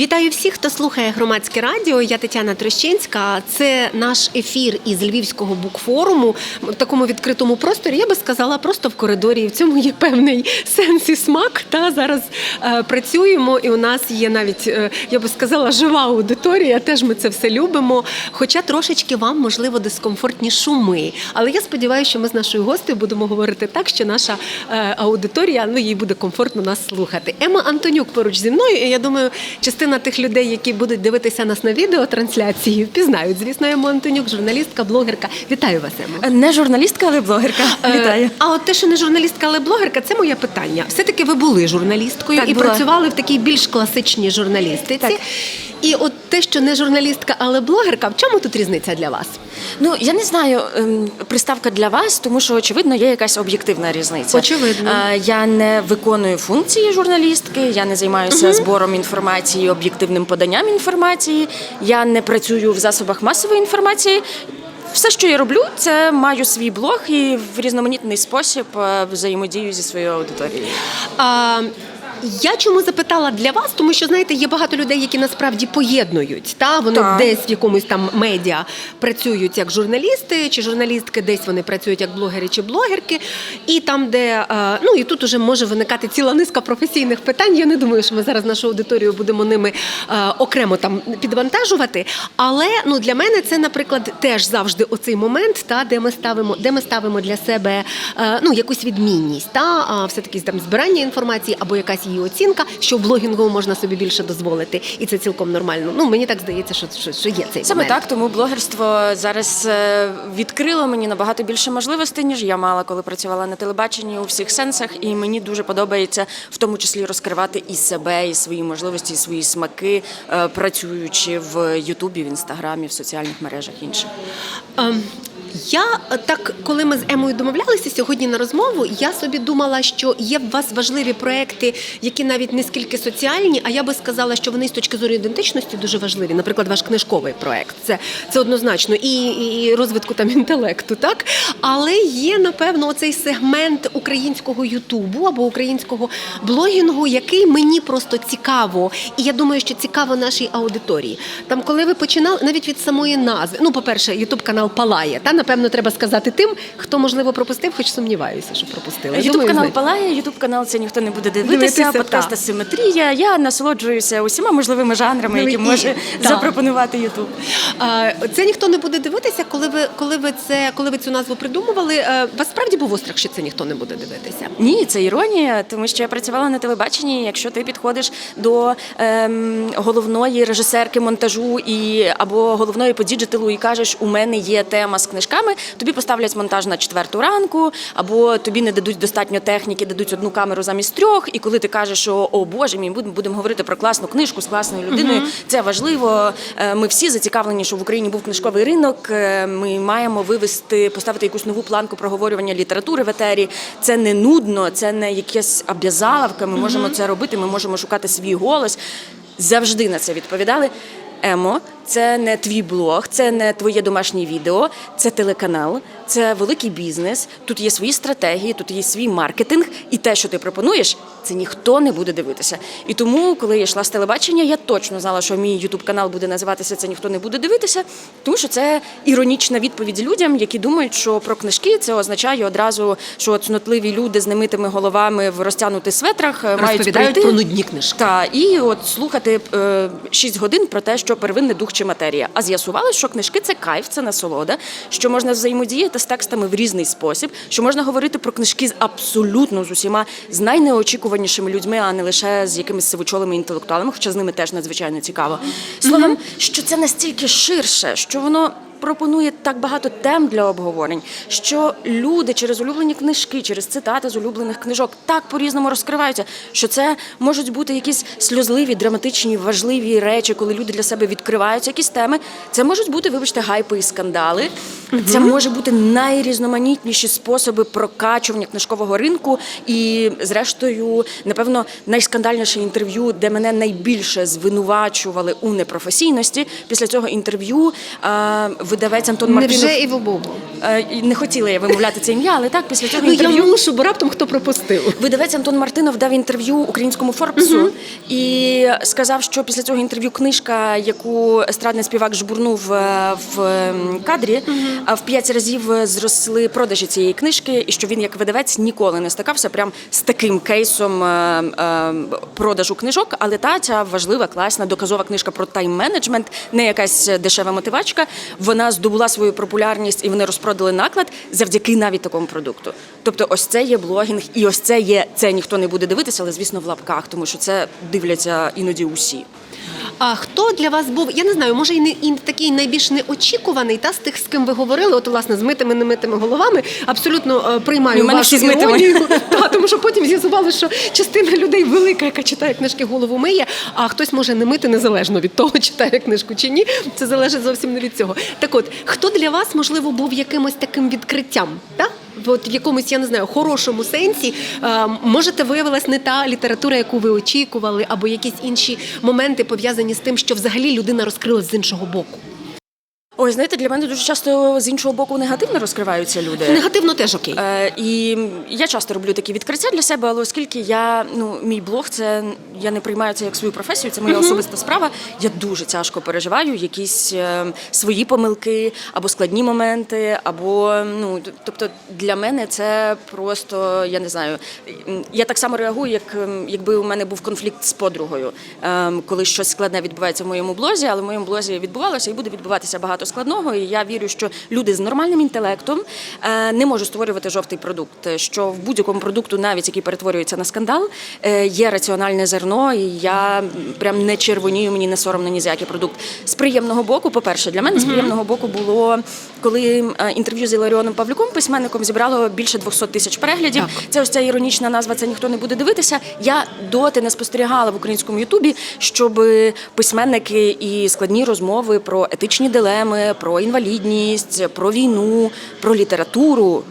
Вітаю всіх, хто слухає громадське радіо. Я Тетяна Трощинська. Це наш ефір із Львівського букфоруму в такому відкритому просторі. Я би сказала, просто в коридорі. В цьому є певний сенс і смак. Та зараз е, працюємо, і у нас є навіть, е, я би сказала, жива аудиторія. Теж ми це все любимо. Хоча трошечки вам можливо дискомфортні шуми. Але я сподіваюся, що ми з нашою гостею будемо говорити так, що наша е, аудиторія ну їй буде комфортно нас слухати. Ема Антонюк поруч зі мною. І я думаю, частина тих людей, які будуть дивитися нас на відеотрансляції, впізнають. Звісно, Ему Антонюк, журналістка, блогерка. Вітаю вас, Емо. Не журналістка, але блогерка. Е, Вітаю. А от те, що не журналістка, але блогерка, це моє питання. Все-таки ви були журналісткою Так, і була. працювали в такій більш класичній журналістиці. Так. І от те, що не журналістка, але блогерка, в чому тут різниця для вас? Ну я не знаю, ем, приставка для вас, тому що очевидно є якась об'єктивна різниця. Очевидно. Е, Я не виконую функції журналістки, я не займаюся збором інформації, об'єктивним поданням інформації. Я не працюю в засобах масової інформації. Все, що я роблю, це маю свій блог і в різноманітний спосіб е, взаємодію зі своєю аудиторією. А, я чому запитала для вас, тому що знаєте, є багато людей, які насправді поєднують. Та вони Так. десь в якомусь там медіа працюють як журналісти, чи журналістки, десь вони працюють як блогери чи блогерки. І там, де е, ну і тут уже може виникати ціла низка професійних питань. Я не думаю, що ми зараз нашу аудиторію будемо ними е, окремо там підвантажувати. Але ну для мене це, наприклад, теж завжди оцей момент, та де ми ставимо, де ми ставимо для себе е, ну якусь відмінність, та все таки там збирання інформації або якась її оцінка, що в блогінгу можна собі більше дозволити, і це цілком нормально. Ну мені так здається, що, що, що є цей Саме момент. так, тому блогерство зараз е, відкрило мені набагато більше можливостей, ніж я мала, коли працювала на телебаченні у всіх сенсах. І мені дуже подобається в тому числі розкривати і себе, і свої можливості, і свої смаки, е, працюючи в Ютубі, в інстаграмі, в соціальних мережах інших. Ем, Я так, коли ми з Емою домовлялися сьогодні на розмову, я собі думала, що є в вас важливі проекти, які навіть не скільки соціальні, а я би сказала, що вони з точки зору ідентичності дуже важливі. Наприклад, ваш книжковий проект. Це, це однозначно і, і, розвитку там інтелекту, так? Але є, напевно, оцей сегмент українського Ютубу або українського блогінгу, який мені просто цікаво. І я думаю, що цікаво нашій аудиторії. Там, коли ви починали, навіть від самої назви, ну, по-перше, Ютуб канал Палає. Та напевно треба сказати тим, хто можливо пропустив, хоч сумніваюся, що пропустили. Ютуб канал. Палає, Ютуб канал це ніхто не буде дивитися. Дивитися, подкаст. Асиметрія. Я насолоджуюся усіма можливими жанрами, які може так. запропонувати Ютуб. Це ніхто не буде дивитися, коли ви коли ви це коли ви цю назву придумували. е, вас справді був острах, що це ніхто не буде дивитися. Ні, це іронія, тому що я працювала на телебаченні. Якщо ти підходиш до ем, головної режисерки монтажу і або головної по діджиталу і кажеш, у мене є тема з книжками, тобі поставлять монтаж на четверту ранку, або тобі не дадуть достатньо техніки, дадуть одну камеру замість трьох. І коли ти кажеш, що о Боже мій, будемо говорити про класну книжку з класною людиною, це важливо. Е, Ми всі зацікавлені, що в Україні був книжковий ринок. Е, Ми маємо вивести, поставити якусь нову планку проговорювання літератури в етері. Це не нудно, це не якась обязаловка. Ми можемо це робити. Ми можемо шукати свій голос. Завжди на це відповідали. Емо, це не твій блог, це не твоє домашнє відео, це телеканал, це великий бізнес. Тут є свої стратегії, тут є свій маркетинг, і те, що ти пропонуєш, це ніхто не буде дивитися. І тому, коли я йшла з телебачення, я точно знала, що мій ютуб канал буде називатися Це ніхто не буде дивитися, тому що це іронічна відповідь людям, які думають, що про книжки це означає одразу, що цнотливі люди з немитими головами в розтягнутих светрах е, мають прийти про нудні книжки. та і от слухати е, 6 годин про те, що первинний дух чи матерія. А з'ясувалось, що книжки це кайф, це насолода, що можна взаємодіяти з текстами в різний спосіб, що можна говорити про книжки з абсолютно з усіма з найнеочікуванішими людьми, а не лише з якимись сивочолими інтелектуалами, хоча з ними теж надзвичайно цікаво. Словом, що це настільки ширше, що воно. Пропонує так багато тем для обговорень, що люди через улюблені книжки, через цитати з улюблених книжок так по-різному розкриваються, що це можуть бути якісь сльозливі, драматичні, важливі речі, коли люди для себе відкриваються якісь теми. Це можуть бути, вибачте, гайпи і скандали. Це може бути найрізноманітніші способи прокачування книжкового ринку. І, зрештою, напевно, найскандальніше інтерв'ю, де мене найбільше звинувачували у непрофесійності. Після цього інтерв'ю видавець Антон Мартинов Невже і в е, не хотіла я вимовляти це ім'я, але так після цього Ну я інтерв'ю. мушу, бо раптом хто пропустив. Видавець Антон Мартинов дав інтерв'ю українському Форбсу і сказав, що після цього інтерв'ю книжка, яку естрадний співак жбурнув е, в кадрі, а в п'ять разів зросли продажі цієї книжки, і що він як видавець ніколи не стикався прям з таким кейсом продажу книжок. Але та ця важлива, класна, доказова книжка про тайм-менеджмент, не якась дешева мотивачка. Вона здобула свою популярність і вони розпродали наклад завдяки навіть такому продукту. Тобто, ось це є блогінг, і ось це є. Це ніхто не буде дивитися, але звісно в лапках, тому що це дивляться іноді усі. А хто для вас був? Я не знаю, може і не і такий найбільш неочікуваний, та з тих, з ким ви говорили, от власне з митими немитими головами, абсолютно е, приймаю Ну, мене вашу всі з митими. іронію. Та, тому що потім з'ясували, що частина людей велика, яка читає книжки, голову миє, а хтось може не мити незалежно від того, читає книжку чи ні. Це залежить зовсім не від цього. Так от, хто для вас можливо був якимось таким відкриттям? Так? От в якомусь, я не знаю, хорошому сенсі, е, можете виявилась не та література, яку ви очікували, або якісь інші моменти пов'язані з тим, що взагалі людина розкрилась з іншого боку. Ой, знаєте, для мене дуже часто з іншого боку негативно розкриваються люди. Негативно теж окей. Е, і я часто роблю такі відкриття для себе, але оскільки я ну мій блог, це я не приймаю це як свою професію, це моя особиста справа. Я дуже тяжко переживаю якісь е, свої помилки або складні моменти, або ну тобто для мене це просто я не знаю. Я так само реагую, як якби у мене був конфлікт з подругою, ем, коли щось складне відбувається в моєму блозі, але в моєму блозі відбувалося і буде відбуватися багато складного. І я вірю, що люди з нормальним інтелектом е, не можуть створювати жовтий продукт. Що в будь-якому продукту, навіть який перетворюється на скандал, е, є раціональне зерно, і я прям не червонію, мені не соромно ні за який продукт. З приємного боку, по-перше, для мене з приємного боку було коли е, інтерв'ю з Іларіоном Павлюком, письменником, зібрало більше 200 тисяч переглядів. Так. Це ось ця іронічна назва. Це ніхто не буде дивитися. Я доти не спостерігала в українському Ютубі, щоб письменники і складні розмови про етичні дилеми, про інвалідність, про війну, про літературу.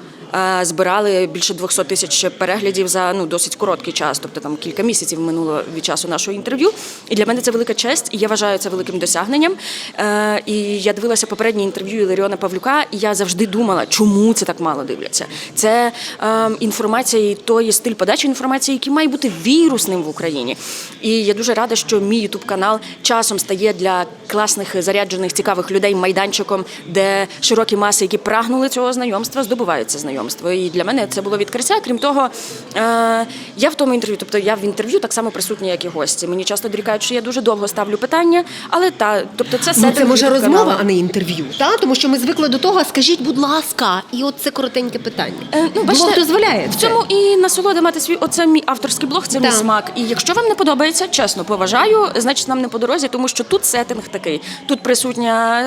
Збирали більше 200 тисяч переглядів за ну досить короткий час, тобто там кілька місяців минуло від часу нашого інтерв'ю. І для мене це велика честь, і я вважаю це великим досягненням. Е, І я дивилася попереднє інтерв'ю Іларіона Павлюка, і я завжди думала, чому це так мало дивляться. Це е, інформація і той стиль подачі інформації, який має бути вірусним в Україні. І я дуже рада, що мій ютуб канал часом стає для класних заряджених цікавих людей майданчиком, де широкі маси, які прагнули цього знайомства, здобувають це знайомство. І для мене це було відкриття. Крім того, е, я в тому інтерв'ю, тобто я в інтерв'ю так само присутня, як і гості. Мені часто дорікають, що я дуже довго ставлю питання, але та, тобто це Ну, це може розмова, а не інтерв'ю. Та? Тому що ми звикли до того, скажіть, будь ласка, і от це коротеньке питання. Е, Ну, Блог дозволяє в цьому і насолода мати свій оце мій авторський блог, це мій смак. І якщо вам не подобається, чесно поважаю, значить нам не по дорозі, тому що тут сеттинг такий. Тут присутня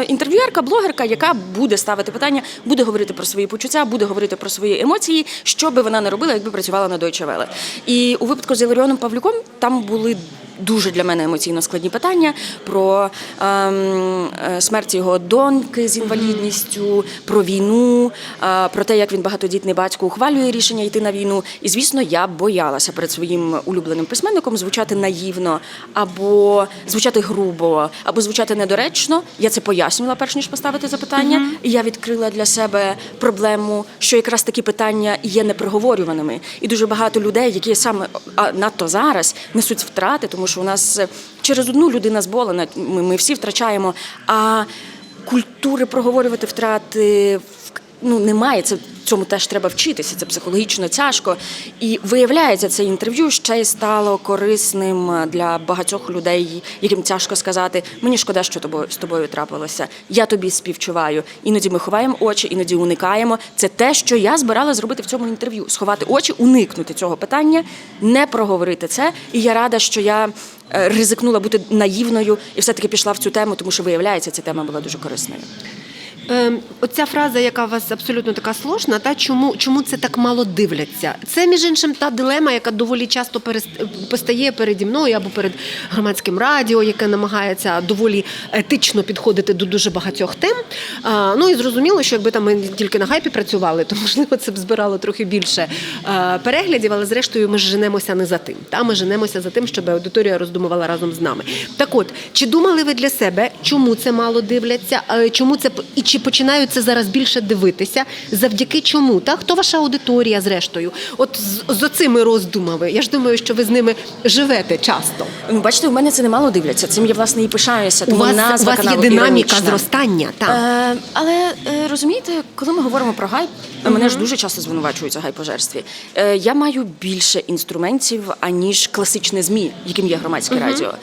е, інтерв'юерка, блогерка, яка буде ставити питання, буде говорити про свої почуття, буде говорити про свої емоції, що би вона не робила, якби працювала на Deutsche Welle. І у випадку з Іларіоном Павлюком там були. Дуже для мене емоційно складні питання про ем, е, смерть його доньки з інвалідністю, про війну, е, про те, як він багатодітний батько ухвалює рішення йти на війну. І звісно, я боялася перед своїм улюбленим письменником звучати наївно або звучати грубо, або звучати недоречно. Я це пояснювала, перш ніж поставити запитання. І я відкрила для себе проблему, що якраз такі питання є непроговорюваними. І дуже багато людей, які саме а, надто зараз несуть втрати, тому що у нас е, через одну людина зболена, ми, ми всі втрачаємо. А культури проговорювати втрати ну немає. Це цьому теж треба вчитися. Це психологічно тяжко. І виявляється, це інтерв'ю ще й стало корисним для багатьох людей, яким тяжко сказати: мені шкода, що тобою з тобою трапилося. Я тобі співчуваю. Іноді ми ховаємо очі, іноді уникаємо. Це те, що я збирала зробити в цьому інтерв'ю: сховати очі, уникнути цього питання, не проговорити це. І я рада, що я. е, Ризикнула бути наївною і все-таки пішла в цю тему, тому що виявляється, ця тема була дуже корисною. Ем, оця фраза, яка у вас абсолютно така сложна, та чому, чому це так мало дивляться? Це між іншим та дилема, яка доволі часто постає переді мною або перед громадським радіо, яке намагається доволі етично підходити до дуже багатьох тем. Ну і зрозуміло, що якби там ми тільки на хайпі працювали, то можливо це б збирало трохи більше е, переглядів, але зрештою ми ж женемося не за тим. Та ми женемося за тим, щоб аудиторія роздумувала разом з нами. Так от, чи думали ви для себе, чому це мало дивляться, е, чому це і чи чи починають це зараз більше дивитися? Завдяки чому? Та хто ваша аудиторія, зрештою? От з, з оцими роздумами. Я ж думаю, що ви з ними живете часто. Ну, Бачите, у мене це немало дивляться. Цим я власне і пишаюся. У Тому вас, у назва вас є динаміка іронічна. зростання. Так. Е, але е, розумієте, коли ми говоримо про гайп, мене ж дуже часто звинувачують у гайпожерстві. Е, я маю більше інструментів, аніж класичне ЗМІ, яким є громадське радіо.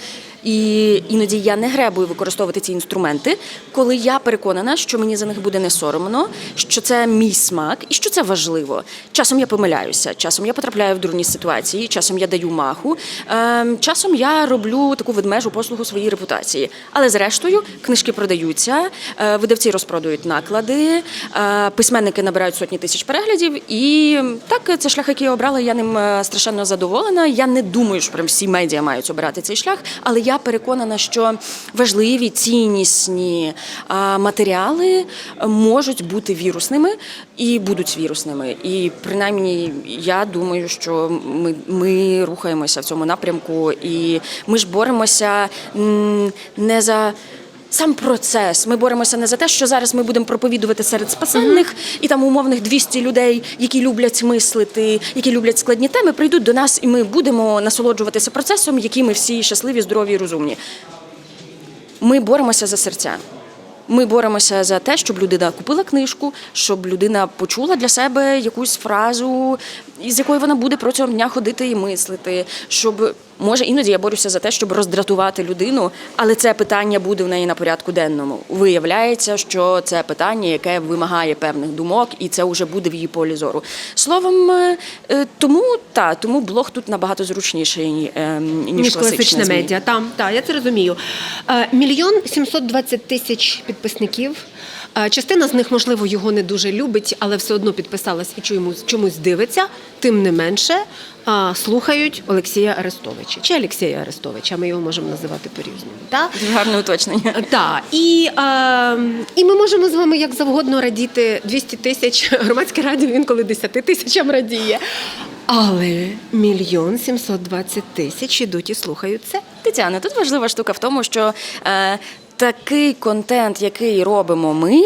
І іноді я не гребую використовувати ці інструменти, коли я переконана, що мені за них буде не соромно, що це мій смак і що це важливо. Часом я помиляюся, часом я потрапляю в дурні ситуації, часом я даю маху, ем, часом я роблю таку ведмежу послугу своїй репутації. Але зрештою книжки продаються, е, видавці розпродають наклади, е, письменники набирають сотні тисяч переглядів. І так, це шлях, який я обрала, я ним е, страшенно задоволена. Я не думаю, що прям всі медіа мають обирати цей шлях, але я переконана, що важливі ціннісні матеріали можуть бути вірусними і будуть вірусними. І принаймні я думаю, що ми, ми рухаємося в цьому напрямку, і ми ж боремося не за. Сам процес. Ми боремося не за те, що зараз ми будемо проповідувати серед спасенних і там умовних 200 людей, які люблять мислити, які люблять складні теми, прийдуть до нас, і ми будемо насолоджуватися процесом, який ми всі щасливі, здорові і розумні. Ми боремося за серця. Ми боремося за те, щоб людина купила книжку, щоб людина почула для себе якусь фразу, із якою вона буде протягом дня ходити і мислити. Щоб може іноді я борюся за те, щоб роздратувати людину, але це питання буде в неї на порядку денному. Виявляється, що це питання, яке вимагає певних думок, і це вже буде в її полі зору. Словом, е, е, тому та тому блог тут набагато зручніший е, ніж, ніж ЗМІ. медіа. Там так, я це розумію. Мільйон сімсот двадцять тисяч підписників. Е, Частина з них, можливо, його не дуже любить, але все одно підписалась і чомусь, чомусь дивиться. Тим не менше, е, слухають Олексія Арестовича чи Олексія Арестовича. Ми його можемо називати по-різному. Так? Гарне уточнення. Так, і, е, і ми можемо з вами як завгодно радіти 200 тисяч. Громадське радіо інколи 10 тисячам радіє. Але мільйон 720 тисяч ідуть і слухають це. Тетяна, тут важлива штука в тому, що е, такий контент, який робимо ми.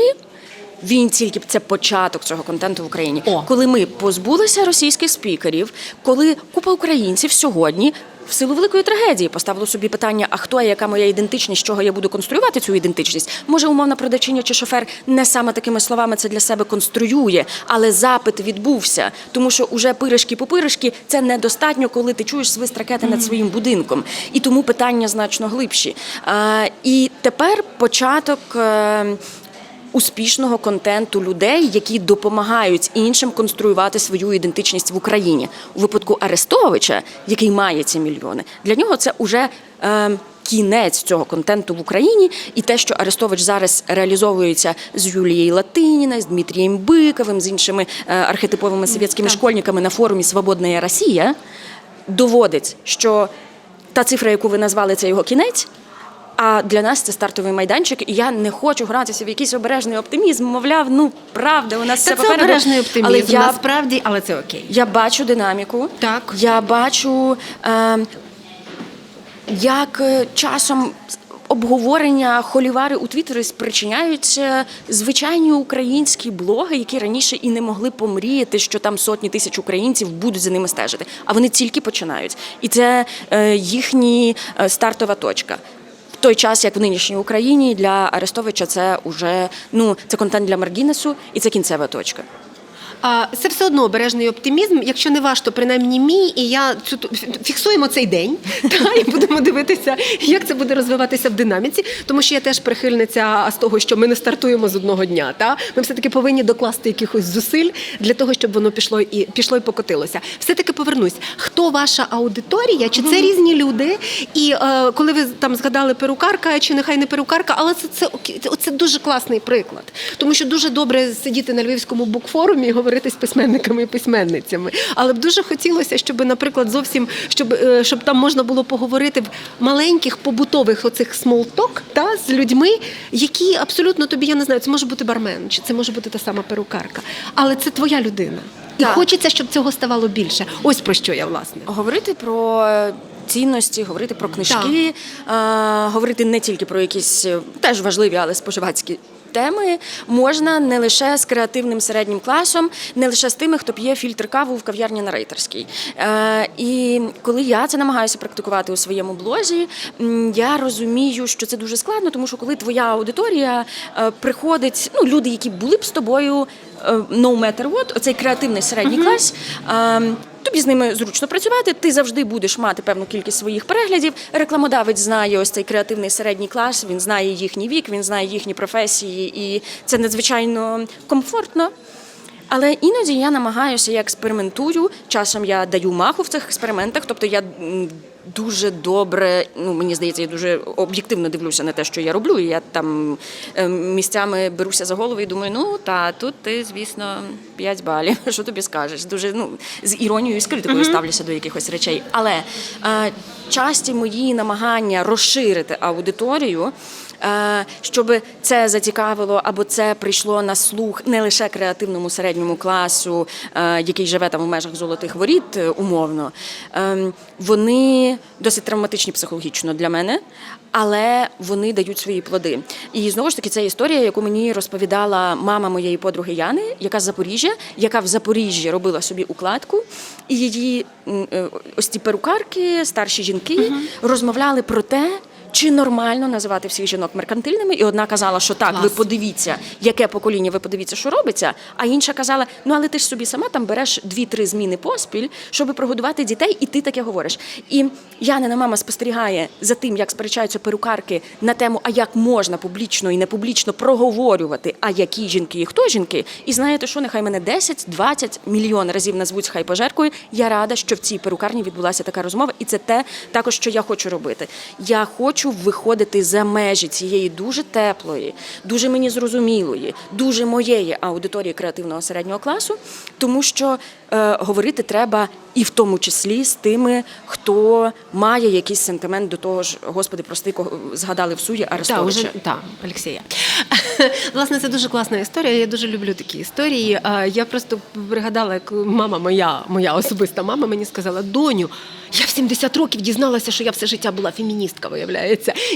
Він тільки це початок цього контенту в Україні. О. Коли ми позбулися російських спікерів, коли купа українців сьогодні в силу великої трагедії поставило собі питання: а хто я, яка моя ідентичність, з чого я буду конструювати цю ідентичність? Може, умовна продавчиня чи шофер не саме такими словами це для себе конструює, але запит відбувся, тому що уже пиришки по пиришки це недостатньо, коли ти чуєш свист ракети над своїм будинком. І тому питання значно глибші. А, і тепер початок. Успішного контенту людей, які допомагають іншим конструювати свою ідентичність в Україні. У випадку Арестовича, який має ці мільйони, для нього це уже е, кінець цього контенту в Україні. І те, що Арестович зараз реалізовується з Юлією Латиніною, з Дмитрієм Биковим, з іншими е, архетиповими совєтськими школьниками на форумі Свободна Росія, доводить, що та цифра, яку ви назвали, це його кінець. А для нас це стартовий майданчик, і я не хочу гратися в якийсь обережний оптимізм. Мовляв, ну правда, у нас Це, все це попереду. обережний оптимізм. Але я, Насправді, але це окей. я бачу динаміку. Так. Я бачу, е, як е, часом обговорення холівари у Твіттері спричиняються звичайні українські блоги, які раніше і не могли помріяти, що там сотні тисяч українців будуть за ними стежити. А вони тільки починають. І це е, їхні е, стартова точка. Той час, як в нинішній Україні, для Арестовича це уже ну це контент для Маргінесу, і це кінцева точка. Це все одно обережний оптимізм. Якщо не ваш, то принаймні мій, і я цю фіксуємо цей день та, і будемо дивитися, як це буде розвиватися в динаміці. Тому що я теж прихильниця з того, що ми не стартуємо з одного дня. Та ми все таки повинні докласти якихось зусиль для того, щоб воно пішло і пішло і покотилося. Все таки повернусь. Хто ваша аудиторія? Чи це різні люди? І е, коли ви там згадали перукарка, чи нехай не перукарка, але це це, це, це дуже класний приклад, тому що дуже добре сидіти на львівському букфорумі і говорити з письменниками і письменницями. Але б дуже хотілося, щоб, наприклад, зовсім щоб, е, щоб там можна було поговорити в маленьких побутових оцих смолток та з людьми, які абсолютно тобі я не знаю, це може бути бармен, чи це може бути та сама перукарка, але це твоя людина. І Так. хочеться, щоб цього ставало більше. Ось про що я власне. Говорити про е, цінності, говорити про книжки, е, говорити не тільки про якісь теж важливі, але споживацькі теми можна не лише з креативним середнім класом, не лише з тими, хто п'є фільтр каву в кав'ярні на рейтерській. Е, і коли я це намагаюся практикувати у своєму блозі, я розумію, що це дуже складно, тому що коли твоя аудиторія е, приходить, ну люди, які були б з тобою. Е, No matter what, оцей креативний середній клас. е, Тобі з ними зручно працювати, ти завжди будеш мати певну кількість своїх переглядів. Рекламодавець знає ось цей креативний середній клас, він знає їхній вік, він знає їхні професії, і це надзвичайно комфортно. Але іноді я намагаюся, я експериментую. Часом я даю маху в цих експериментах. Тобто я дуже добре, ну мені здається, я дуже об'єктивно дивлюся на те, що я роблю. І я там е, місцями беруся за голову і думаю, ну та тут ти, звісно, 5 балів. Що тобі скажеш? Дуже ну з іронією і з критикою ставлюся до якихось речей. Але е, часті мої намагання розширити аудиторію. Е, щоб це зацікавило або це прийшло на слух не лише креативному середньому класу, е, який живе там у межах золотих воріт, е, умовно, ем, вони досить травматичні психологічно для мене, але вони дають свої плоди. І знову ж таки, це історія, яку мені розповідала мама моєї подруги Яни, яка з Запоріжжя, яка в Запоріжжі робила собі укладку, і її е, ось ці перукарки, старші жінки, розмовляли про те. Чи нормально називати всіх жінок меркантильними? І одна казала, що так, Клас. ви подивіться, яке покоління, ви подивіться, що робиться. А інша казала: ну але ти ж собі сама там береш дві-три зміни поспіль, щоб прогодувати дітей, і ти таке говориш. І Янина мама спостерігає за тим, як сперечаються перукарки на тему, а як можна публічно і не публічно проговорювати, а які жінки і хто жінки. І знаєте, що нехай мене 10-20 мільйон разів назвуть хай пожеркою. Я рада, що в цій перукарні відбулася така розмова, і це те також, що я хочу робити. Я хочу виходити за межі цієї дуже теплої, дуже мені зрозумілої, дуже моєї аудиторії креативного середнього класу, тому що е, говорити треба і в тому числі з тими, хто має якийсь сентимент до того ж, господи, прости, кого згадали в суді Арестовича. так, Олексія. Власне, це дуже класна історія. Я дуже люблю такі історії. Я просто пригадала, як мама моя, моя особиста мама, мені сказала: доню, я в 70 років дізналася, що я все життя була феміністка, виявляється.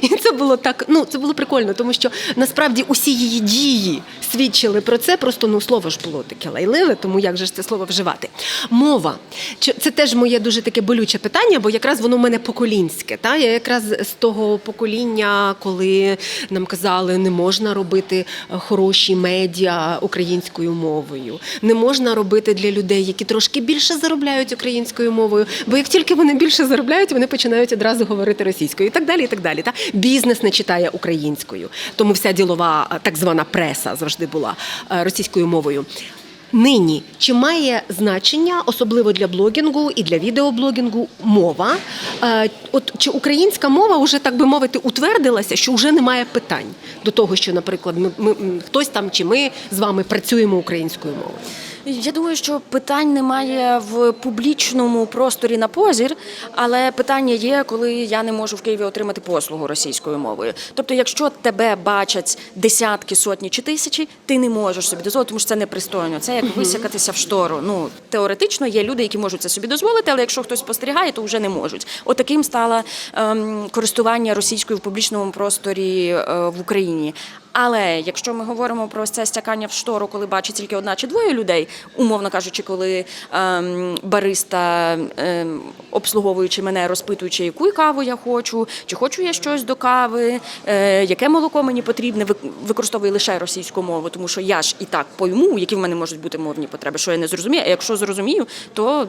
І це було так. Ну це було прикольно, тому що насправді усі її дії свідчили про це. Просто ну слово ж було таке лайливе, тому як же ж це слово вживати? Мова. Це теж моє дуже таке болюче питання, бо якраз воно в мене поколінське. Та? Я якраз з того покоління, коли нам казали, не можна робити е, хороші медіа українською мовою, не можна робити для людей, які трошки більше заробляють українською мовою. Бо як тільки вони більше заробляють, вони починають одразу говорити російською і так далі. І так далі. Та? Бізнес не читає українською, тому вся ділова е, так звана преса завжди була е, російською мовою. Нині чи має значення, особливо для блогінгу і для відеоблогінгу, мова? Е, От чи українська мова вже так би мовити утвердилася, що вже немає питань до того, що, наприклад, ми, ми хтось там чи ми з вами працюємо українською мовою? Я думаю, що питань немає в публічному просторі на позір, але питання є, коли я не можу в Києві отримати послугу російською мовою. Тобто, якщо тебе бачать десятки, сотні чи тисячі, ти не можеш собі дозволити, тому що це непристойно. Це як висякатися в штору. Ну теоретично є люди, які можуть це собі дозволити, але якщо хтось спостерігає, то вже не можуть. Отаким стало ем, користування російською в публічному просторі е, в Україні. Але якщо ми говоримо про це стякання в штору, коли бачить тільки одна чи двоє людей, умовно кажучи, коли ем, бариста, ем, обслуговуючи мене, розпитуючи, яку каву я хочу, чи хочу я щось до кави, е, яке молоко мені потрібне, вик- використовує лише російську мову, тому що я ж і так пойму, які в мене можуть бути мовні потреби, що я не зрозумію. А якщо зрозумію, то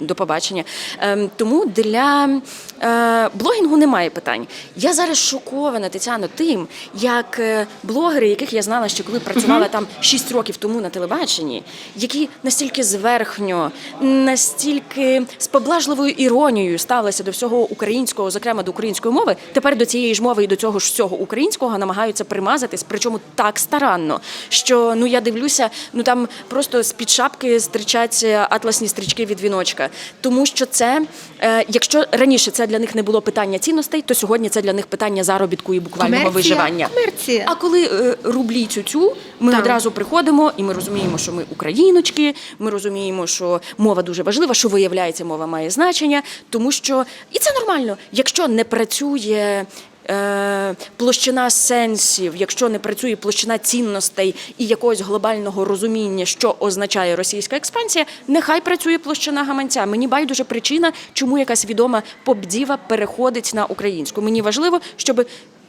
до побачення. Ем, тому для е, блогінгу немає питань. Я зараз шокована, Тетяно, тим, як е, блогери, яких я знала ще коли працювала там 6 років тому на телебаченні, які настільки зверхньо, настільки з поблажливою іронією ставилися до всього українського, зокрема до української мови, тепер до цієї ж мови і до цього ж всього українського намагаються примазатись, причому так старанно, що ну я дивлюся, ну там просто з під шапки стрічаться атласні стрічки від віночка, тому що це, е, якщо раніше це для них не було питання цінностей, то сьогодні це для них питання заробітку і буквального Комерція, виживання. комерція. Коли е, рублі цю-цю, ми Так. одразу приходимо і ми розуміємо, що ми україночки, ми розуміємо, що мова дуже важлива, що виявляється, мова має значення, тому що і це нормально. Якщо не працює е, площина сенсів, якщо не працює площина цінностей і якогось глобального розуміння, що означає російська експансія, нехай працює площина гаманця. Мені байдуже причина, чому якась відома поп-діва переходить на українську. Мені важливо, щоб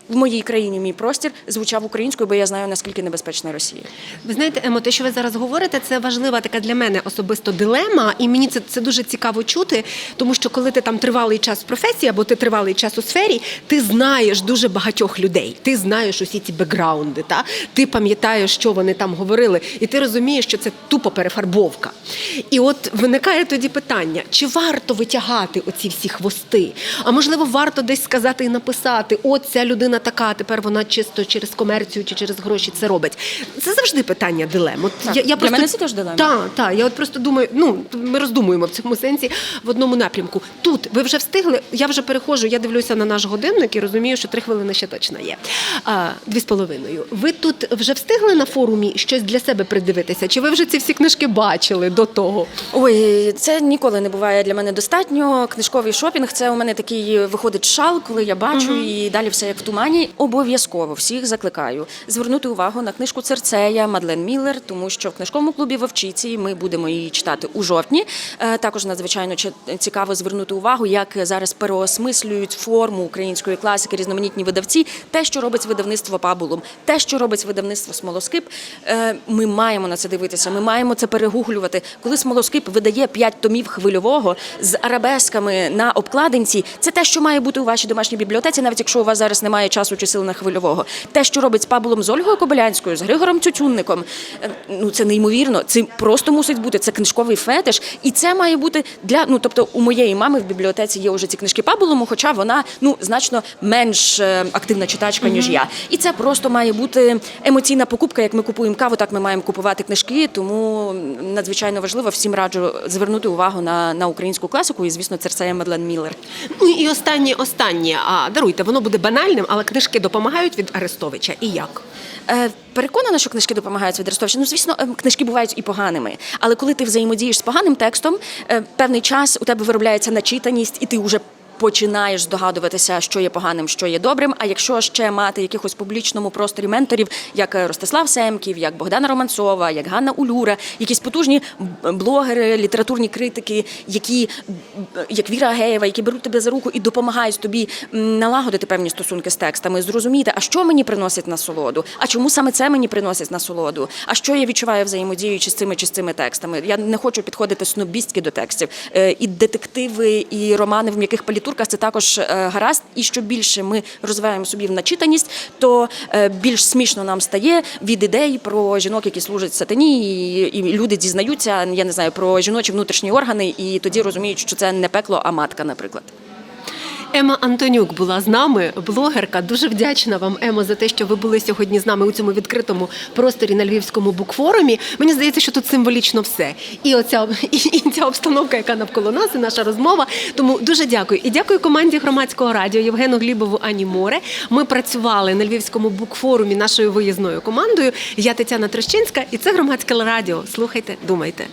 в моїй країні мій простір звучав українською, бо я знаю наскільки небезпечна Росія. Ви знаєте, Емо, те, що ви зараз говорите, це важлива така для мене особисто дилема, і мені це, це дуже цікаво чути, тому що коли ти там тривалий час в професії або ти тривалий час у сфері, ти знаєш дуже багатьох людей. Ти знаєш усі ці бекграунди, та ти пам'ятаєш, що вони там говорили, і ти розумієш, що це тупо перефарбовка. І от виникає тоді питання: чи варто витягати оці всі хвости? А можливо, варто десь сказати і написати: от ця людина така, тепер вона чисто через комерцію чи через гроші це робить. Це завжди питання дилем. От Так, для мене це теж дилема. Так, так. Я от просто думаю, ну ми роздумуємо в цьому сенсі в одному напрямку. Тут ви вже встигли. Я вже переходжу, я дивлюся на наш годинник і розумію, що три хвилини ще точно є. А, дві з половиною. Ви тут вже встигли на форумі щось для себе придивитися? Чи ви вже ці всі книжки бачили до того? Ой, це ніколи не буває для мене достатньо. Книжковий шопінг це у мене такий виходить шал, коли я бачу, і далі все як в тумані. Обов'язково всіх закликаю звернути увагу на книжку Церцея Мадлен Міллер, тому що в книжковому клубі Вовчиці ми будемо її читати у жовтні. Е, Також надзвичайно цікаво звернути увагу, як зараз переосмислюють форму української класики, різноманітні видавці, те, що робить видавництво Пабулум, те, що робить видавництво Смолоскип. Е, Ми маємо на це дивитися. Ми маємо це перегуглювати. Коли Смолоскип видає п'ять томів хвильового з арабесками на обкладинці, це те, що має бути у вашій домашній бібліотеці, навіть якщо у вас зараз немає часу чи сил на хвильового. Те, що робить з Пабулом з Ольгою Кобилянською, з Григором Тютюнником, е, ну це неймовірно. Це просто мусить бути. Це книжковий фетиш, і це має бути для ну, тобто, у моєї мами в бібліотеці є вже ці книжки Пабулому, хоча вона ну значно менш е, активна читачка, ніж я. І це просто має бути емоційна покупка. Як ми купуємо каву, так ми маємо купувати книжки. Тому надзвичайно важливо всім раджу звернути увагу на, на українську класику. І звісно, Церцея Медлен Міллер. Ну і останнє, останнє. А даруйте, воно буде банальним, але книжки допомагають від Арестовича. І як? Е, Переконана, що книжки допомагають від Арестовича. Ну, звісно, е, книжки бувають і поганими. Але коли ти взаємодієш з поганим текстом, е, певний час у тебе виробляється начитаність, і ти вже починаєш здогадуватися, що є поганим, що є добрим. А якщо ще мати якихось публічному просторі менторів, як е, Ростислав Семків, як Богдана Романцова, як Ганна Улюра, якісь потужні блогери, літературні критики, які як Віра Геєва, які беруть тебе за руку і допомагають тобі налагодити певні стосунки з текстами, зрозуміти, а що мені приносить насолоду, а чому саме це мені приносить насолоду, а що я відчуваю взаємодіючи з цими чи з цими текстами. Я не хочу підходити снобістськи до текстів. Е, І детективи, і романи в м'яких палітурках це також е, гаразд. І що більше ми розвиваємо собі в начитаність, то е, більш смішно нам стає від ідей про жінок, які служать сатані, і, і люди дізнаються, я не знаю, про жіночі внутрішні органи, і тоді розуміють, що це не пекло, а матка, наприклад. Ема Антонюк була з нами, блогерка. Дуже вдячна вам, Емо, за те, що ви були сьогодні з нами у цьому відкритому просторі на Львівському букфорумі. Мені здається, що тут символічно все. І оця і, і ця обстановка, яка навколо нас, і наша розмова. Тому дуже дякую. І дякую команді громадського радіо Євгену Глібову Ані Море. Ми працювали на Львівському букфорумі нашою виїзною командою. Я Тетяна Трощинська, і це громадське радіо. Слухайте, думайте.